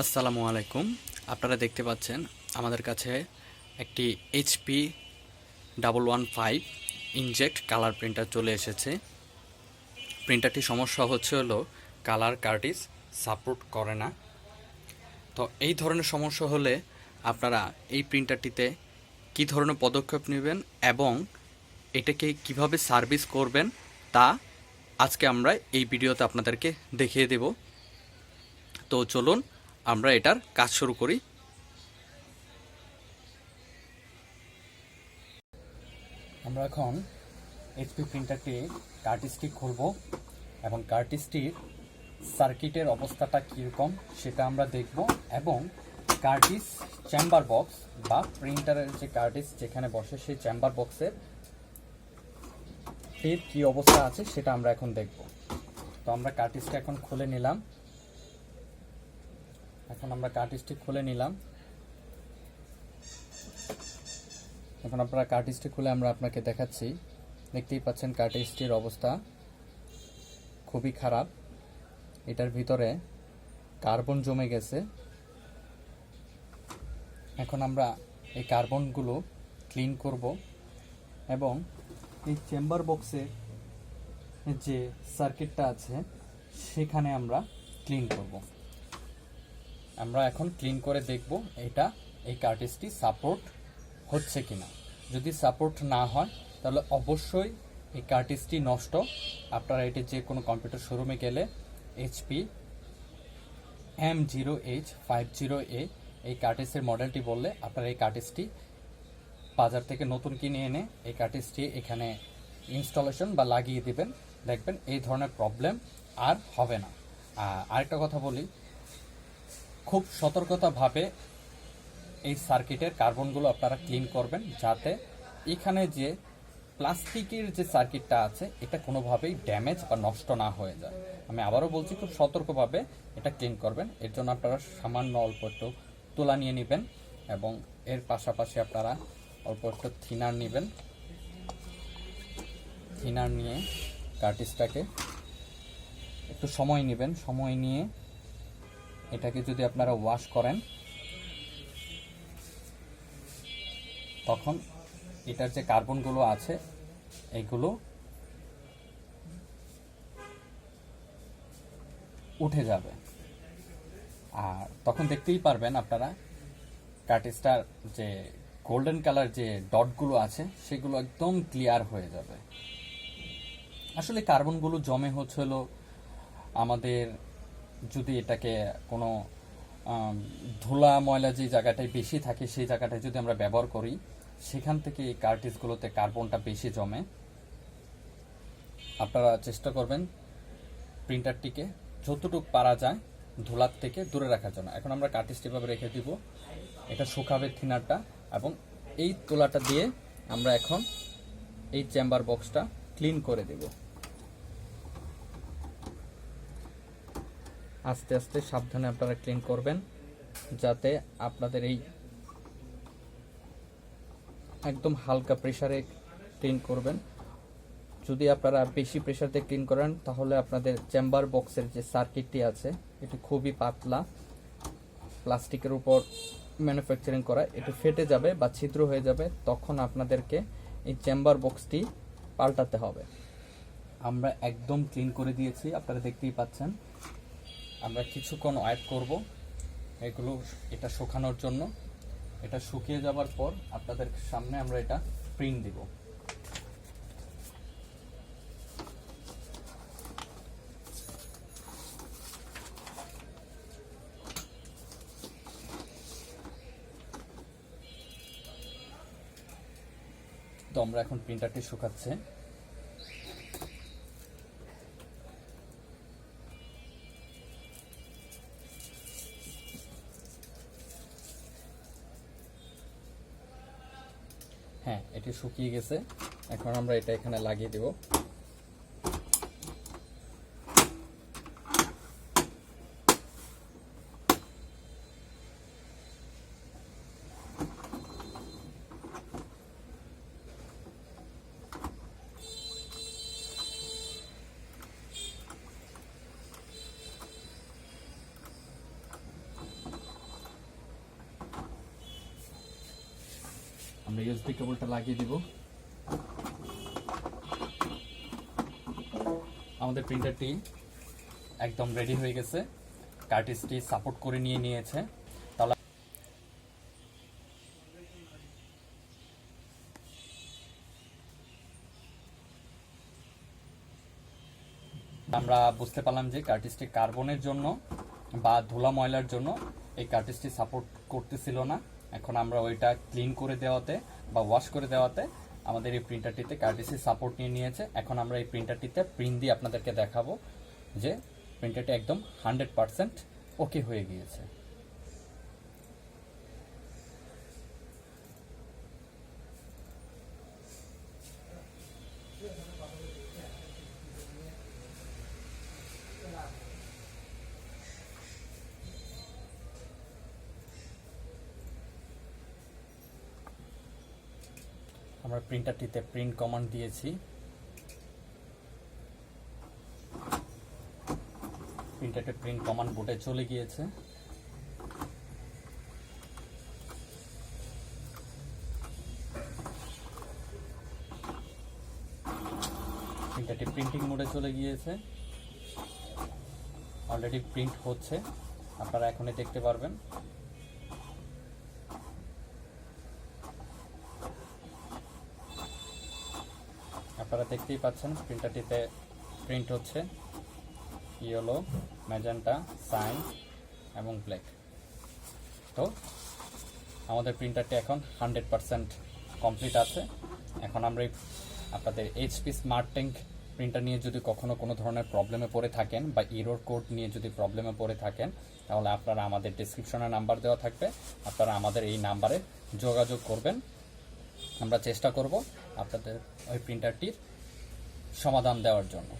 আসসালামু আলাইকুম। আপনারা দেখতে পাচ্ছেন আমাদের কাছে একটি HP double one five inkjet colour printer চলে এসেছে। প্রিন্টারটি সমস্যা হচ্ছে হলো কালার কার্টিস সাপোর্ট করে না। তো এই ধরনের সমস্যা হলে আপনারা এই প্রিন্টারটিতে কী ধরনের পদক্ষেপ নেবেন এবং এটাকে কীভাবে সার্ভিস করবেন তা আজকে আমরা এই ভিডিওতে আপনাদেরকে দেখিয়ে দেব। তো চলুন আমরা এটার কাজ শুরু করি। আমরা এখন এইচপি প্রিন্টারটি কার্টিসটি খুলব এবং কার্টিসটির সার্কিটের অবস্থাটা কীরকম সেটা আমরা দেখব এবং কার্টিস চেম্বার বক্স বা প্রিন্টারের যে কার্টিস যেখানে বসে সেই চেম্বার বক্সের এর কী অবস্থা আছে সেটা আমরা এখন দেখব। তো আমরা কার্টিসটা এখন খুলে নিলাম। এখন আমরা কার্টিসটি খুলে নিলাম। এখন আপনারা কার্টিসটি খুলে আমরা আপনাকে দেখাচ্ছি। দেখতেই পাচ্ছেন কার্টিসটির অবস্থা খুবই খারাপ। এটার ভিতরে কার্বন জমে গেছে। এখন আমরা এই কার্বনগুলো ক্লিন করব এবং এই চেম্বার বক্সে যে সার্কিটটা আছে, সেখানে আমরা ক্লিন করব। আমরা এখন ক্লিন করে দেখব এটা, এই কার্টিসটি সাপোর্ট হচ্ছে কিনা। যদি সাপোর্ট না হয়, তাহলে অবশ্যই এই কার্টিসটি নষ্ট। আপনারা এটি যে কোনো কম্পিউটার শোরুমে গেলে HP M zero H five zero A এই কার্টিসের মডেলটি বললে আপনারা এই কার্টেজটি বাজার থেকে নতুন কিনে এনে এই কার্টিসটি এখানে ইনস্টলেশন বা লাগিয়ে দিবেন। দেখবেন এই ধরনের প্রবলেম আর হবে না। আর আরেকটা কথা বলি খুব সতর্কতাভাবে এই সার্কিটের কার্বনগুলো আপনারা ক্লিন করবেন যাতে এখানে যে প্লাস্টিকের যে সার্কিটটা আছে, এটা কোনোভাবেই ড্যামেজ বা নষ্ট না হয়ে যায়। আমি আবারও বলছি, খুব সতর্কভাবে এটা ক্লিন করবেন। এর জন্য আপনারা সামান্য অল্প একটু তুলা নিয়ে নেবেন এবং এর পাশাপাশি আপনারা অল্প একটু থিনার নেবেন। থিনার নিয়ে কার্টিসটাকে একটু সময় নেবেন। সময় নিয়ে এটাকে যদি আপনারা ওয়াশ করেন, তখন এটার যে কার্বনগুলো আছে, এগুলো উঠে যাবে। আর তখন দেখতেই পারবেন আপনারা কার্টিস্টার যে গোল্ডেন কালার যে ডটগুলো আছে, সেগুলো একদম ক্লিয়ার হয়ে যাবে। আসলে কার্বনগুলো জমে হচ্ছিল আমাদের যদি এটাকে কোনো ধুলা ময়লা যে জায়গাটায় বেশি থাকে সেই জায়গাটায় যদি আমরা ব্যবহার করি, সেখান থেকে এই কার্টিসগুলোতে কার্বনটা বেশি জমে। আপনারা চেষ্টা করবেন প্রিন্টারটিকে যতটুকু পারা যায় ধুলার থেকে দূরে রাখার জন্য। এখন আমরা কার্টিসটি ভাবে রেখে দিব। এটা শুকাবে থিনারটা এবং এই তোলাটা দিয়ে আমরা এখন এই চেম্বার বক্সটা ক্লিন করে দেব। আস্তে আস্তে সাবধানে আপনারা ক্লিন করবেন, যাতে আপনাদের এই একদম হালকা প্রেসারে ক্লিন করবেন। যদি আপনারা বেশি প্রেসার দিয়ে ক্লিন করেন, তাহলে আপনাদের চেম্বার বক্সের যে সার্কিটটি আছে, এটি খুবই পাতলা। প্লাস্টিকের উপর ম্যানুফ্যাকচারিং করা, এটি ফেটে যাবে বা ছিদ্র হয়ে যাবে, তখন আপনাদেরকে এই চেম্বার বক্সটি পাল্টাতে হবে। আমরা একদম ক্লিন করে দিয়েছি, আপনারা দেখতেই পাচ্ছেন। আমরা কিছুক্ষণ ওয়েট করব। এগুলো, এটা শুকানোর জন্য। এটা শুকিয়ে যাবার পর আপনাদের সামনে আমরা এটা প্রিন্ট দিব। তো আমরা এখন প্রিন্টারটি শুকাচ্ছে। হ্যাঁ এটি শুকিয়ে গেছে। এখন আমরা এটা এখানে লাগিয়ে দেব। আমরা ইউএসবি কেবলটা লাগিয়ে দিব। আমাদের প্রিন্টারটি একদম রেডি হয়ে গেছে। কার্টিসটি সাপোর্ট করে নিয়ে নিয়েছে। আমরা বুঝতে পারলাম যে কার্টিসটি কার্বনের জন্য বা ধুলা ময়লার জন্য এই কার্টিসটি সাপোর্ট করতেছিল না। এখন আমরা ওইটা ক্লিন করে দেওয়াতে বা ওয়াশ করে দেওয়াতে আমাদের এই প্রিন্টারটিতে কার্টিসি সাপোর্ট নিয়ে নিয়েছে। এখন আমরা এই প্রিন্টারটিতে প্রিন্ট দিয়ে আপনাদেরকে দেখাবো যে প্রিন্টারটি একদম হান্ড্রেড পারসেন্ট ওকে হয়ে গিয়েছে। আমরা প্রিন্টারটিতে প্রিন্ট কমান্ড দিয়েছি। প্রিন্টারটি প্রিন্ট কমান্ড বোর্ডে চলে গিয়েছে। প্রিন্টারটি প্রিন্টিং মোডে চলে গিয়েছে। অলরেডি প্রিন্ট হচ্ছে। আপনারা এখনই দেখতে পারবেন। আপনারা দেখতেই পাচ্ছেন প্রিন্টারটিতে প্রিন্ট হচ্ছে। ইয়েলো ম্যাজেন্টা সাইন এবং ব্ল্যাক তো, আমাদের প্রিন্টারটি এখন হান্ড্রেড পারসেন্ট কমপ্লিট আছে। এখন আমরা আপনাদের এইচপি স্মার্ট ট্যাঙ্ক প্রিন্টার নিয়ে যদি কখনো কোনো ধরনের প্রবলেমে পড়ে থাকেন বা ইরোর কোড নিয়ে যদি প্রবলেমে পড়ে থাকেন, তাহলে আপনারা আমাদের ডিসক্রিপশনে নাম্বার দেওয়া থাকবে। আপনারা আমাদের এই নাম্বারে যোগাযোগ করবেন। আমরা চেষ্টা করব আপনাদের ওই প্রিন্টারটির সমাধান দেওয়ার জন্য।